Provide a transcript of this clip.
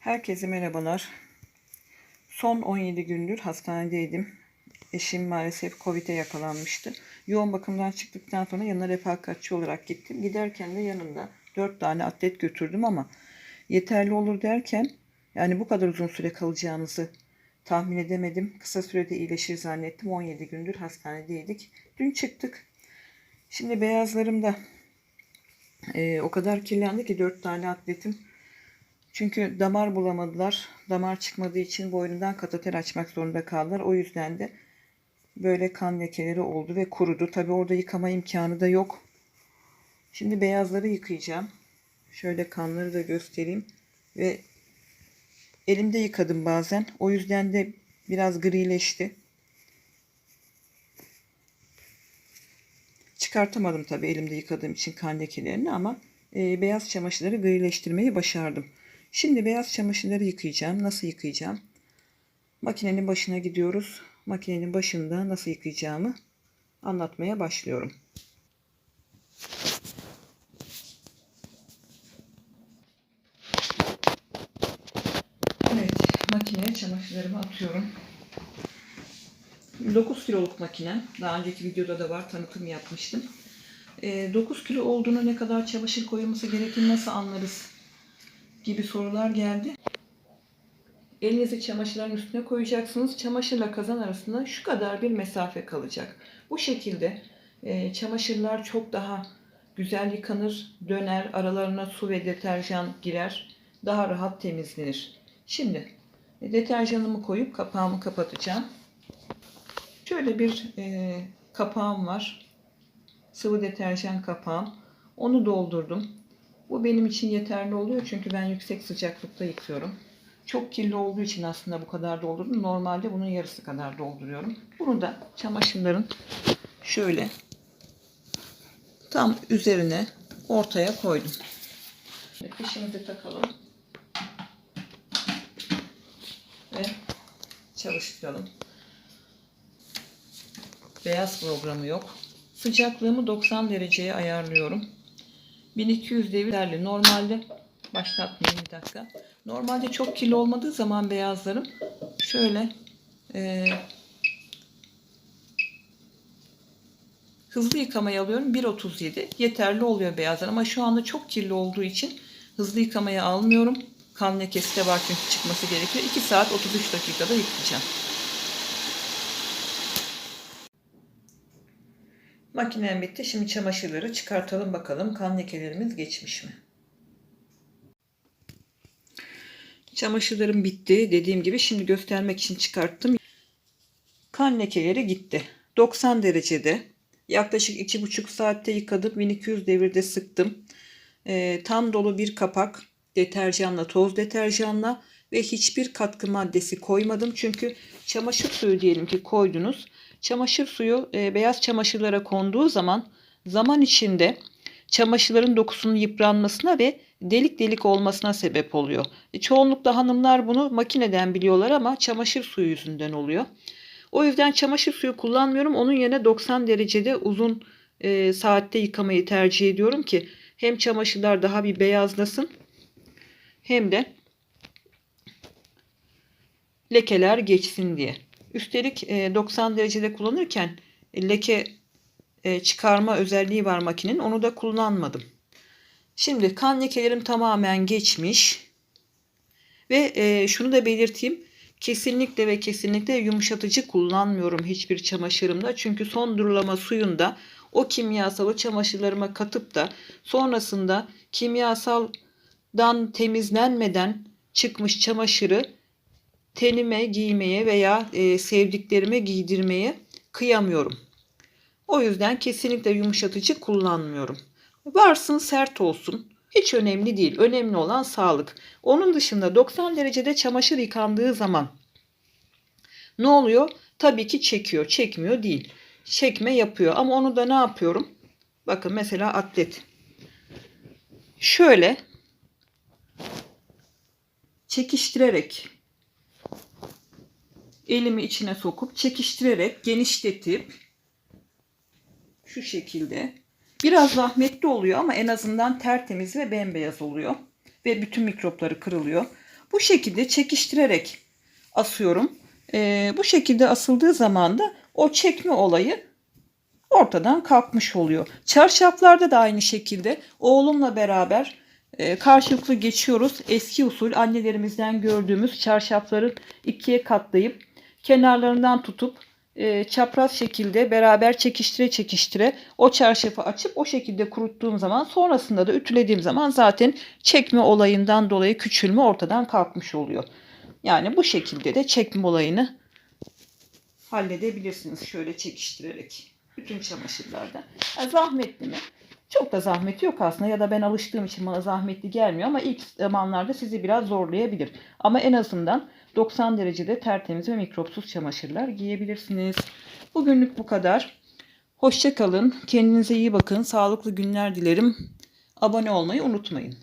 Herkese merhabalar. Son 17 gündür hastanedeydim. Eşim maalesef Covid'e yakalanmıştı. Yoğun bakımdan çıktıktan sonra yanına refakatçi olarak gittim. Giderken de yanında 4 tane atlet götürdüm ama yeterli olur derken yani bu kadar uzun süre kalacağınızı tahmin edemedim. Kısa sürede iyileşir zannettim. 17 gündür hastanedeydik. Dün çıktık. Şimdi beyazlarımda e, o kadar kirlendi ki 4 tane atletim çünkü damar bulamadılar. Damar çıkmadığı için boynundan kateter açmak zorunda kaldılar. O yüzden de böyle kan lekeleri oldu ve kurudu. Tabi orada yıkama imkanı da yok. Şimdi beyazları yıkayacağım. Şöyle kanları da göstereyim. Ve elimde yıkadım bazen. O yüzden de biraz grileşti. Çıkartamadım tabi elimde yıkadığım için kan lekelerini ama e, beyaz çamaşırları grileştirmeyi başardım. Şimdi beyaz çamaşırları yıkayacağım. Nasıl yıkayacağım? Makinenin başına gidiyoruz. Makinenin başında nasıl yıkayacağımı anlatmaya başlıyorum. Evet, makineye çamaşırlarımı atıyorum. 9 kiloluk makine. Daha önceki videoda da var, tanıtım yapmıştım. 9 kilo olduğunu ne kadar çamaşır koyulması gerektiğini nasıl anlarız gibi sorular geldi. Elinizi çamaşırların üstüne koyacaksınız. Çamaşırla kazan arasında şu kadar bir mesafe kalacak. Bu şekilde e, çamaşırlar çok daha güzel yıkanır, döner, aralarına su ve deterjan girer, daha rahat temizlenir. Şimdi e, deterjanımı koyup kapağımı kapatacağım. Şöyle bir e, kapağım var. Sıvı deterjan kapağım. Onu doldurdum. Bu benim için yeterli oluyor çünkü ben yüksek sıcaklıkta yıkıyorum. Çok kirli olduğu için aslında bu kadar doldurdum. Normalde bunun yarısı kadar dolduruyorum. Bunu da çamaşırların şöyle tam üzerine ortaya koydum. Fişimizi takalım. Ve çalıştıralım. Beyaz programı yok. Sıcaklığımı 90 dereceye ayarlıyorum. 1200 devirlerle normalde başlatmayayım bir dakika. Normalde çok kirli olmadığı zaman beyazlarım şöyle e, hızlı yıkamaya alıyorum 1.37 yeterli oluyor beyazlar ama şu anda çok kirli olduğu için hızlı yıkamaya almıyorum. Kan lekesi de var çünkü çıkması gerekiyor. 2 saat 33 dakikada yıkayacağım. Makinem bitti. Şimdi çamaşırları çıkartalım bakalım kan lekelerimiz geçmiş mi? Çamaşırlarım bitti. Dediğim gibi şimdi göstermek için çıkarttım. Kan lekeleri gitti. 90 derecede. Yaklaşık 2,5 saatte yıkadım. 1200 devirde sıktım. E, tam dolu bir kapak deterjanla, toz deterjanla ve hiçbir katkı maddesi koymadım. Çünkü çamaşır suyu diyelim ki koydunuz. Çamaşır suyu e, beyaz çamaşırlara konduğu zaman zaman içinde çamaşırların dokusunun yıpranmasına ve delik delik olmasına sebep oluyor. E, çoğunlukla hanımlar bunu makineden biliyorlar ama çamaşır suyu yüzünden oluyor. O yüzden çamaşır suyu kullanmıyorum. Onun yerine 90 derecede uzun e, saatte yıkamayı tercih ediyorum ki hem çamaşırlar daha bir beyazlasın hem de lekeler geçsin diye. Üstelik 90 derecede kullanırken leke çıkarma özelliği var makinenin. Onu da kullanmadım. Şimdi kan lekelerim tamamen geçmiş. Ve şunu da belirteyim. Kesinlikle ve kesinlikle yumuşatıcı kullanmıyorum hiçbir çamaşırımda. Çünkü son durulama suyunda o kimyasalı çamaşırlarıma katıp da sonrasında kimyasaldan temizlenmeden çıkmış çamaşırı tenime giymeye veya e, sevdiklerime giydirmeye kıyamıyorum. O yüzden kesinlikle yumuşatıcı kullanmıyorum. Varsın sert olsun. Hiç önemli değil. Önemli olan sağlık. Onun dışında 90 derecede çamaşır yıkandığı zaman ne oluyor? Tabii ki çekiyor. Çekmiyor değil. Çekme yapıyor. Ama onu da ne yapıyorum? Bakın mesela atlet. Şöyle çekiştirerek elimi içine sokup çekiştirerek genişletip şu şekilde biraz zahmetli oluyor ama en azından tertemiz ve bembeyaz oluyor ve bütün mikropları kırılıyor. Bu şekilde çekiştirerek asıyorum. Ee, bu şekilde asıldığı zaman da o çekme olayı ortadan kalkmış oluyor. Çarşaflarda da aynı şekilde oğlumla beraber e, karşılıklı geçiyoruz. Eski usul annelerimizden gördüğümüz çarşafları ikiye katlayıp kenarlarından tutup e, çapraz şekilde beraber çekiştire çekiştire o çarşafı açıp o şekilde kuruttuğum zaman sonrasında da ütülediğim zaman zaten çekme olayından dolayı küçülme ortadan kalkmış oluyor. Yani bu şekilde de çekme olayını halledebilirsiniz şöyle çekiştirerek. Bütün çamaşırlarda. Ha, zahmetli mi? Çok da zahmeti yok aslında ya da ben alıştığım için bana zahmetli gelmiyor ama ilk zamanlarda sizi biraz zorlayabilir. Ama en azından 90 derecede tertemiz ve mikropsuz çamaşırlar giyebilirsiniz. Bugünlük bu kadar. Hoşça kalın. Kendinize iyi bakın. Sağlıklı günler dilerim. Abone olmayı unutmayın.